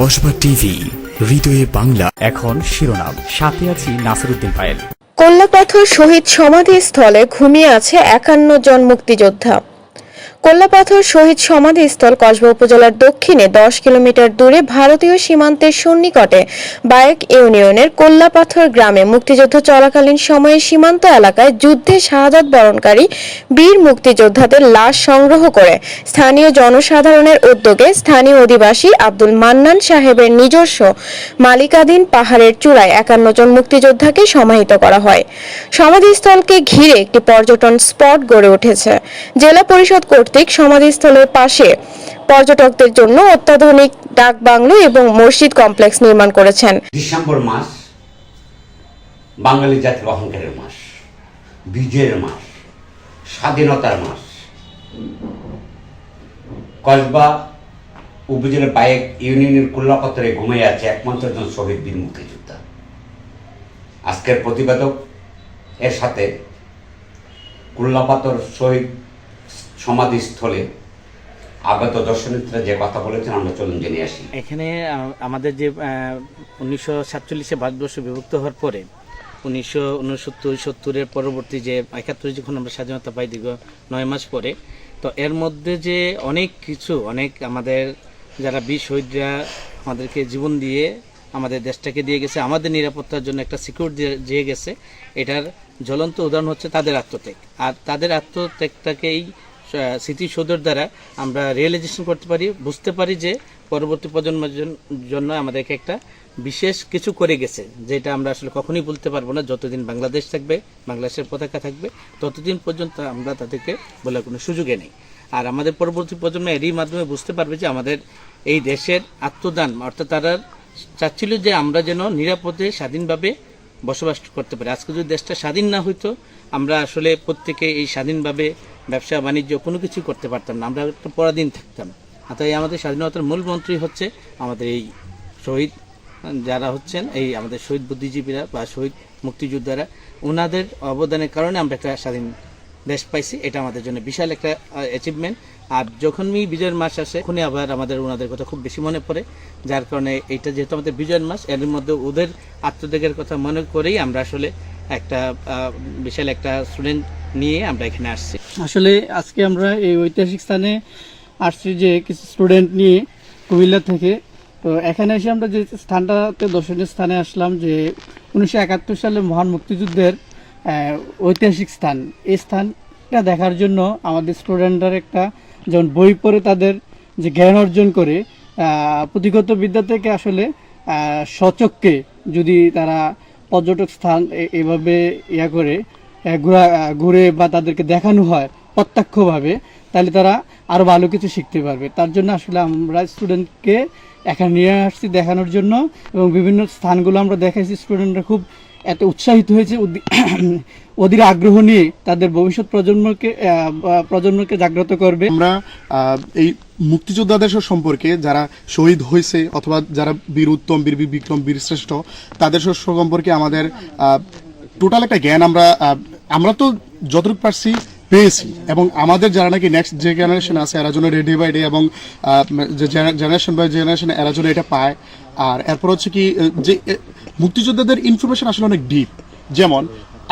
Kasba TV, হৃদয়ে বাংলা। এখন শিরোনাম, সাথে আছি নাসিরুদ্দিন পায়েল। কল্লাপাথর শহীদ সমাধিস্থলে ঘুমিয়ে আছে একান্ন জন মুক্তিযোদ্ধা। কল্লাপাথর শহীদ সমাধিস্থল কসবা উপজেলার দক্ষিণে দশ কিলোমিটার দূরে ভারতীয় সীমান্তের সন্নিকটে বায়েক ইউনিয়নের কল্লাপাথর গ্রামে মুক্তিযুদ্ধ চলাকালীন সময়ে সীমান্ত এলাকায় যুদ্ধে শাহাদাত বরণকারী বীর মুক্তিযোদ্ধাদের লাশ সংগ্রহ করে স্থানীয় জনসাধারণের উদ্যোগে স্থানীয় অধিবাসী আব্দুল মান্নান সাহেবের নিজস্ব মালিকাধীন পাহাড়ের চূড়ায় একান্ন জন মুক্তিযোদ্ধাকে সমাহিত করা হয়। সমাধিস্থলকে ঘিরে একটি পর্যটন স্পট গড়ে উঠেছে। জেলা পরিষদ কর্তৃক সমাধিস্থলের পাশে পর্যটকদের জন্য অত্যাধুনিক ডাক বাংলো এবং মসজিদ কমপ্লেক্স নির্মাণ করেছেন। ডিসেম্বর মাস বাঙালি জাতির অহংকারের মাস, বিজয়ের মাস, স্বাধীনতার মাস। কসবা উপজেলার বাইক ইউনিয়নের কুল্লাপত্রে ঘুমিয়ে আছে একমাত্র একজন শহীদ বীর মুক্তিযোদ্ধা। আজকের প্রতিবেদক এর সাথে কুল্লাপাতর শহীদ সমাধিস্থলে আগত দর্শনার্থীরা যে কথা বলেছেন, আমরা চলুন জেনে আসি। এখানে আমাদের যে উনিশশো সাতচল্লিশে ভারতবর্ষ বিভক্ত হওয়ার পরে, উনিশশো উনসত্তর, সত্তরের পরবর্তী যে একাত্তরে যখন আমরা স্বাধীনতা পাই দীর্ঘ নয় মাস পরে, তো এর মধ্যে যে অনেক কিছু, অনেক আমাদের যারা বীর শহীদরা আমাদেরকে জীবন দিয়ে আমাদের দেশটাকে দিয়ে গেছে, আমাদের নিরাপত্তার জন্য একটা সিকিউর দিয়ে গেছে, এটার জ্বলন্ত উদাহরণ হচ্ছে তাদের আত্মত্যাগ। আর তাদের আত্মত্যাগটাকেই স্মৃতিসৌধের দ্বারা আমরা রিয়েলাইজেশন করতে পারি, বুঝতে পারি যে পরবর্তী প্রজন্মের জন্য আমাদেরকে একটা বিশেষ কিছু করে গেছে, যেটা আমরা আসলে কখনোই বলতে পারব না। যতদিন বাংলাদেশ থাকবে, বাংলাদেশের পতাকা থাকবে, ততদিন পর্যন্ত আমরা তাদেরকে বলার কোনো সুযোগে নেই। আর আমাদের পরবর্তী প্রজন্ম এরই মাধ্যমে বুঝতে পারবে যে আমাদের এই দেশের আত্মদান, অর্থাৎ তারা চাচ্ছিল যে আমরা যেন নিরাপদে, স্বাধীনভাবে বসবাস করতে পারি। আজকে যদি দেশটা স্বাধীন না হইতো, আমরা আসলে প্রত্যেকে এই স্বাধীনভাবে ব্যবসা, বাণিজ্য কোনো কিছু করতে পারতাম না। আমরা একটা পরাধীন থাকতাম। তাই আমাদের স্বাধীনতার মূল মন্ত্রী হচ্ছে আমাদের এই শহীদ, যারা হচ্ছেন, এই আমাদের শহীদ বুদ্ধিজীবীরা বা শহীদ মুক্তিযোদ্ধারা। ওনাদের অবদানের কারণে আমরা একটা স্বাধীন দেশ পাইছি, এটা আমাদের জন্য বিশাল একটা অ্যাচিভমেন্ট আর যখনই বিজয়ের মাস আসে তখনই আবার আমাদের ওনাদের কথা খুব বেশি মনে পড়ে। যার কারণে এটা যেহেতু আমাদের বিজয়ের মাস, এর মধ্যে ওদের আত্মত্যাগের কথা মনে করেই আমরা আসলে একটা বিশাল একটা স্টুডেন্ট নিয়ে আমরা এখানে আসছি। আসলে আজকে আমরা এই ঐতিহাসিক স্থানে আসছি যে কিছু স্টুডেন্ট নিয়ে কুমিল্লা থেকে। তো এখানে এসে আমরা যে স্থানটাতে দর্শনীয় স্থানে আসলাম যে উনিশশো একাত্তর সালে মহান মুক্তিযুদ্ধের ঐতিহাসিক স্থান। এই স্থানটা দেখার জন্য আমাদের স্টুডেন্টরা একটা যেমন বই পড়ে তাদের যে জ্ঞান অর্জন করে পুঁথিগত বিদ্যা থেকে আসলে স্বচক্ষে যদি তারা পর্যটক স্থান এভাবে ইয়া করে ঘোরা, ঘুরে বা তাদেরকে দেখানো হয় প্রত্যক্ষভাবে, তাহলে তারা আরও ভালো কিছু শিখতে পারবে। তার জন্য আসলে আমরা স্টুডেন্টকে এখানে নিয়ে আসছি দেখানোর জন্য এবং বিভিন্ন স্থানগুলো আমরা দেখাইছি। স্টুডেন্টরা খুব এত উৎসাহিত হয়েছে অধীর আগ্রহ নিয়ে তাদের ভবিষ্যৎ প্রজন্মকে প্রজন্মকে জাগ্রত করবে। আমরা এই মুক্তিযোদ্ধাদের সম্পর্কে যারা শহীদ হয়েছে অথবা যারা বীর উত্তম, বীর বিক্রম, বীর শ্রেষ্ঠ, তাদের সম্পর্কে আমাদের টোটাল একটা জ্ঞান আমরা আমরা তো যতটুকু পারছি পেয়েছি। এবং আমাদের যারা নাকি নেক্সট যে জেনারেশন আছে, এরা জন্য রেডি বাই ডে এবং জেনারেশন বাই জেনারেশন এরা জন্য এটা পায়। আর এরপর হচ্ছে কি যে মুক্তিযোদ্ধাদের ইনফরমেশন আসলে অনেক ডিপ যেমন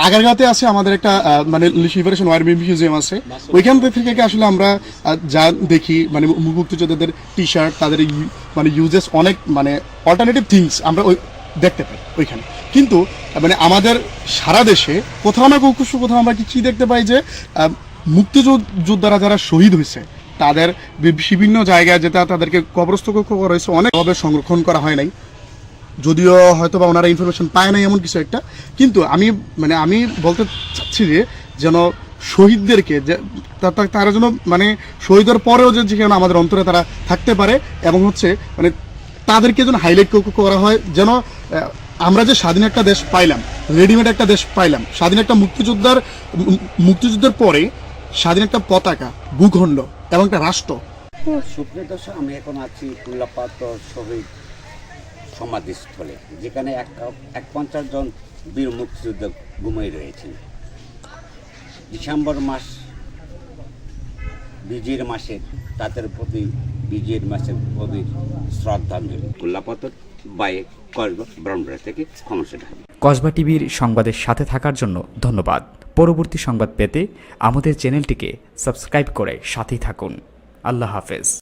আগারগাঁতে আছে আমাদের একটা মানে লিবারেশন ওয়ার মিউজিয়াম আছে। ওইখান থেকে আসলে আমরা যা দেখি মানে মুক্তিযোদ্ধাদের টি শার্ট তাদের মানে ইউজেস অনেক মানে অল্টারনেটিভ থিংস আমরা ওই, দেখতে পাই ওইখানে। কিন্তু মানে আমাদের সারা দেশে কোথাও না কোথাও কোথাও আমরা কি দেখতে পাই যে মুক্তিযোদ্ধারা যারা শহীদ হয়েছে, তাদের বিভিন্ন জায়গায় যেটা তাদেরকে কবরস্থ করা হয়েছে অনেকভাবে সংরক্ষণ করা হয় নাই। যদিও হয়তো বা ওনারা ইনফরমেশন পায় না এমন কিছু একটা, কিন্তু আমি মানে আমি বলতে চাচ্ছি যে, যেন শহীদদেরকে তারা যেন মানে শহীদের পরেও যে যেখানে আমাদের অন্তরে তারা থাকতে পারে এবং হচ্ছে মানে তাদেরকে যেন হাইলাইট করা হয়, যেন আমরা যে স্বাধীন একটা দেশ পাইলাম রেডিমেড একটা দেশ পাইলাম, স্বাধীন একটা মুক্তিযোদ্ধার মুক্তিযুদ্ধের পরে স্বাধীন একটা পতাকা, ভূখণ্ড এবং একটা রাষ্ট্র। সুপ্রিয় দর্শক, আমি এখন আছি কুল্লাপাতর শহীদ সমাধিস্থলে, যেখানে এক এক পঞ্চাশ জন বীর মুক্তিযুদ্ধ ঘুমিয়ে রয়েছেন। ডিসেম্বর মাস বিজয়ের মাসে তাদের প্রতি বিজয়ের মাসে গভীর শ্রদ্ধাঞ্জলি। কুল্লাপতর বাইক কসবা থেকে ক্ষমসা ঢাকা কসবা টিভির সংবাদের সাথে থাকার জন্য ধন্যবাদ। পরবর্তী সংবাদ পেতে আমাদের চ্যানেলটিকে সাবস্ক্রাইব করে সাথেই থাকুন। আল্লাহ হাফেজ।